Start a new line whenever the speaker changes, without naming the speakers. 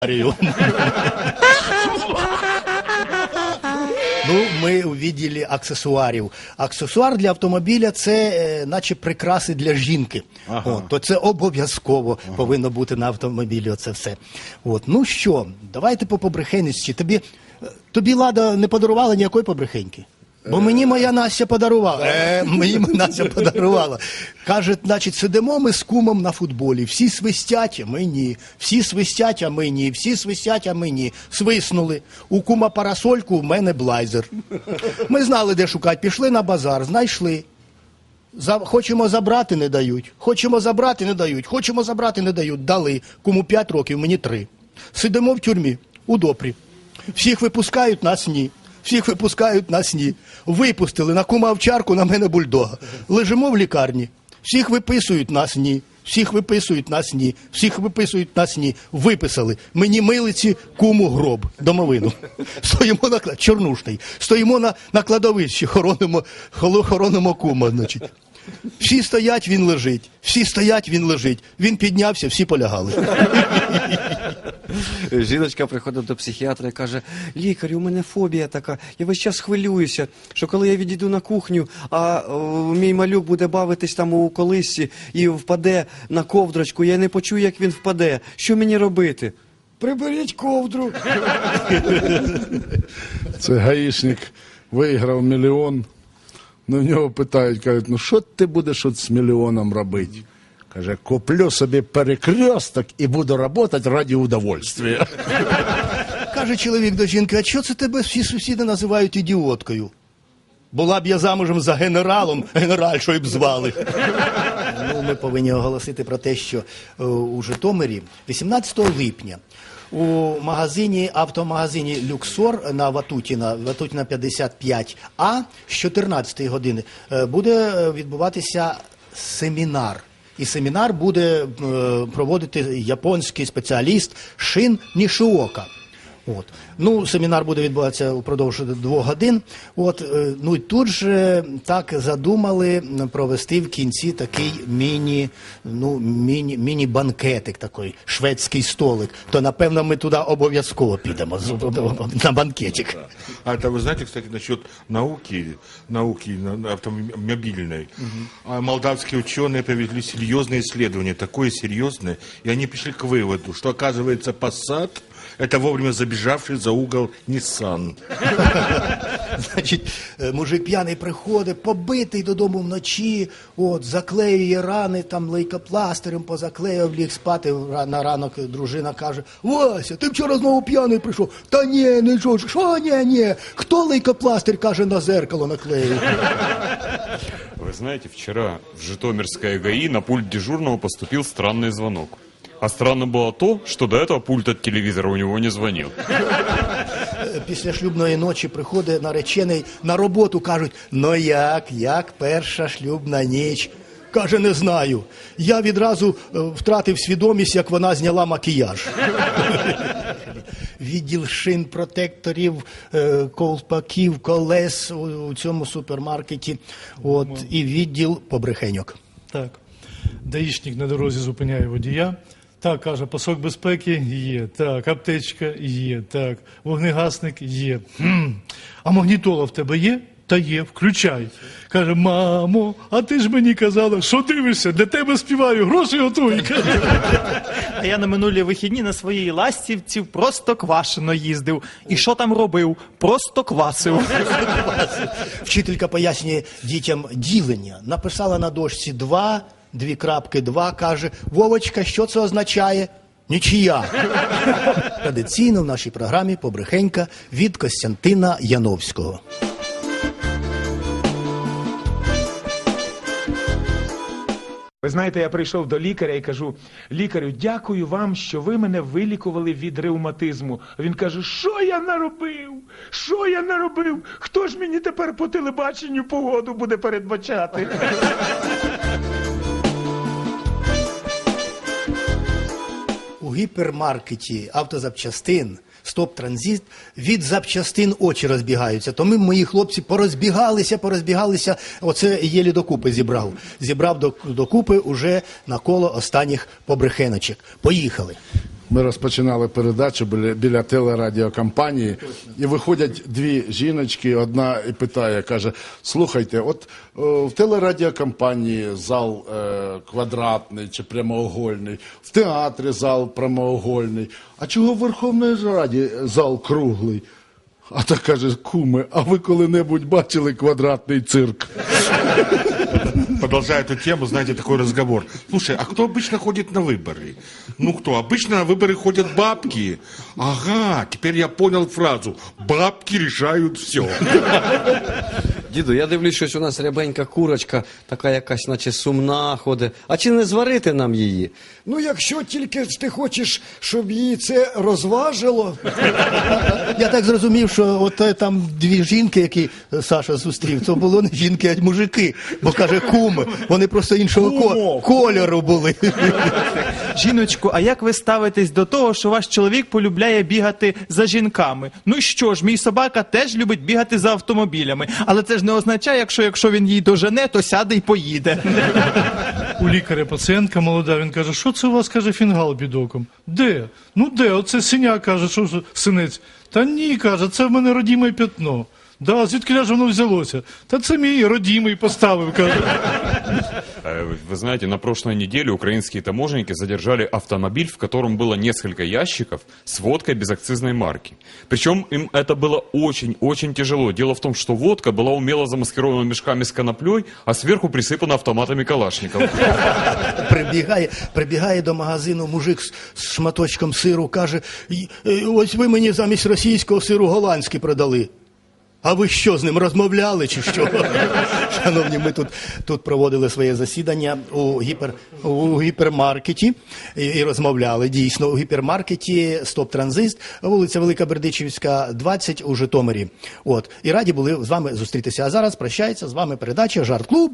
аксесуарів. Ну, ми у відділі аксесуарів. Аксесуар для автомобіля це е, наче прикраси для жінки. От, то це обов'язково повинно бути на автомобілі. Оце все. От, ну що, давайте по побрехенності. Тобі, е, тобі Лада не подарувала ніякої побрехеньки? Бо мені моя Настя подарувала. Е, мені Настя подарувала. Каже, значить, сидимо ми з кумом на футболі. Всі свистять, а ми ні. Всі свистять, а ми ні. Всі свистять, а ми ні. Свиснули. У кума парасольку, у мене блайзер. Ми знали, де шукати. Пішли на базар, знайшли. За, хочемо забрати, не дають. Хочемо забрати, не дають. Хочемо забрати, не дають. Дали. Кому 5 років, мені 3. Сидимо в тюрмі, у допрі. Всіх випускають, нас ні. Всіх випускають, нас ні. Випустили на кума овчарку, на мене бульдога. Лежимо в лікарні. Всіх виписують, нас ні. Всіх виписують, нас ні. Всіх виписують, нас ні. Виписали. Мені милиці, куму гроб, домовину. Стоїмо на чорнушний. Стоїмо на, на кладовищі, хоронимо, хоронимо кума, значить. Всі стоять, він лежить. Всі стоять, він лежить. Він піднявся, всі полягали.
Жіночка приходить до психіатра і каже: лікарю, у мене фобія така. Я весь час хвилююся, що коли я відійду на кухню, а о, мій малюк буде бавитись там у колисці і впаде на ковдрочку, я не почую, як він впаде. Що мені робити? Приберіть ковдру.
Це гаїшник виграв мільйон. Ну, в нього питають, кажуть, ну що ти будеш от з мільйоном робити? Каже, куплю собі перекресток і буду працювати раді удовольствия.
Каже чоловік до жінки, а що це тебе всі сусіди називають ідіоткою? Була б я замужем за генералом, генеральшою б звали. Ну, ми повинні оголосити про те, що е, у Житомирі 18 липня у магазині, автомагазині Люксор на Ватутіна, Ватутіна 55А з 14 години е, буде е, відбуватися семінар. І семінар буде е, проводити японський спеціаліст Шин Нішуока. От. Ну, семінар буде відбуватися упродовж двох годин. От, е, ну і тут же так задумали провести в кінці такий міні, ну, міні, міні-банкетик, такий шведський столик. То напевно ми туди обов'язково підемо з- на банкетик.
А это вы знаете, кстати, насчет науки, науки на- на автомобильной. А Молдавские ученые провели серьезные исследования, такое серьезное, и они пришли к выводу, что оказывается Passat это вовремя забежавший за угол Nissan.
Значить, е, мужик п'яний приходить, побитий додому вночі, от, заклеює рани, там лейкопластирем позаклеїв, ліг спати ра- на ранок. Дружина каже: Вася, ти вчора знову п'яний прийшов. Та ні, не що, ж, що ні, ні. Хто лейкопластир каже на зеркало наклеїв?
Вы знаете, вчера в Житомирское ГАИ на пульт дежурного поступил странный звонок. А странно было то, что до этого пульт от телевизора у него не звонил.
Після шлюбної ночі приходить наречений на роботу, кажуть: ну як, як перша шлюбна ніч. Каже, не знаю. Я відразу е, втратив свідомість, як вона зняла макіяж. Відділ шин, протекторів, е, ковпаків, колес у, у цьому супермаркеті. От, і відділ побрехеньок.
Так. Даїшник на дорозі зупиняє водія. Так, каже, пасок безпеки є. Так, аптечка є. Так, вогнегасник є. Хм. А магнітола в тебе є? Та є, включай. Каже, мамо, а ти ж мені казала, що дивишся, для тебе співаю, гроші готуй.
А я на минулі вихідні на своїй ластівці просто квашено їздив. І що там робив? Просто квасив.
Вчителька пояснює дітям ділення. Написала на дошці два, дві крапки, два, каже, Вовочка, що це означає? Нічия. Традиційно в нашій програмі побрехенька від Костянтина Яновського.
Ви знаєте, я прийшов до лікаря і кажу: лікарю, дякую вам, що ви мене вилікували від ревматизму. Він каже: Що я наробив? Що я наробив? Хто ж мені тепер по телебаченню погоду буде передбачати?
Гіпермаркеті автозапчастин Стоп транзит від запчастин очі розбігаються. То ми, мої хлопці, порозбігалися, порозбігалися. Оце єлі докупи зібрав. Зібрав докупи уже на коло останніх побрехеночок. Поїхали.
Ми розпочинали передачу біля, телерадіокомпанії, і виходять дві жіночки. Одна і питає, каже: слухайте, от о, в телерадіокомпанії зал е, квадратний чи прямоугольний, в театрі зал прямоугольний. А чого в Верховній Раді зал круглий? А та каже, куме, а ви коли-небудь бачили квадратний цирк?
Продолжая эту тему, знаете, такой разговор. Слушай, а кто обычно ходит на выборы? Ну кто? Обычно на выборы ходят бабки. Ага, теперь я понял фразу. Бабки решают все.
Діду, я дивлюсь, щось у нас рябенька курочка, така якась, наче сумна ходить. А чи не зварити нам її?
Ну, якщо тільки ж ти хочеш, щоб її це розважило,
Я так зрозумів, що от е, там дві жінки, які Саша зустрів, це було не жінки, а мужики. Бо каже, куми. Вони просто іншого ко- кольору були.
Жіночку, а як ви ставитесь до того, що ваш чоловік полюбляє бігати за жінками? Ну що ж, мій собака теж любить бігати за автомобілями, але це ж не означає, якщо, якщо він її дожене, то сяде і поїде.
У лікаря пацієнтка молода, він каже, що це у вас каже фінгал бідоком? Де? Ну де? Оце синя каже, що синець. Та ні, каже, це в мене родіме п'ятно. Да, звідки ж воно взялося? Та це мій родімий поставив, каже.
Э, Вы знаете, на прошлой неделе украинские таможенники задержали автомобиль, в котором было несколько ящиков с водкой безакцизной марки. Причем им это было очень-очень тяжело. Дело в том, что водка была умело замаскирована мешками с коноплей, а сверху присыпана автоматами Калашников.
Прибігає, прибігає до магазину мужик з, з шматочком сиру, каже: «Й- е, ось ви мені замість російського сиру голландський продали. А ви що з ним розмовляли чи що? Шановні, ми тут, тут проводили своє засідання у, гіпер, у гіпермаркеті і, і розмовляли дійсно у гіпермаркеті Стоп Транзист, вулиця Велика Бердичівська, 20 у Житомирі. От і раді були з вами зустрітися. А зараз прощається з вами передача Жарт Клуб.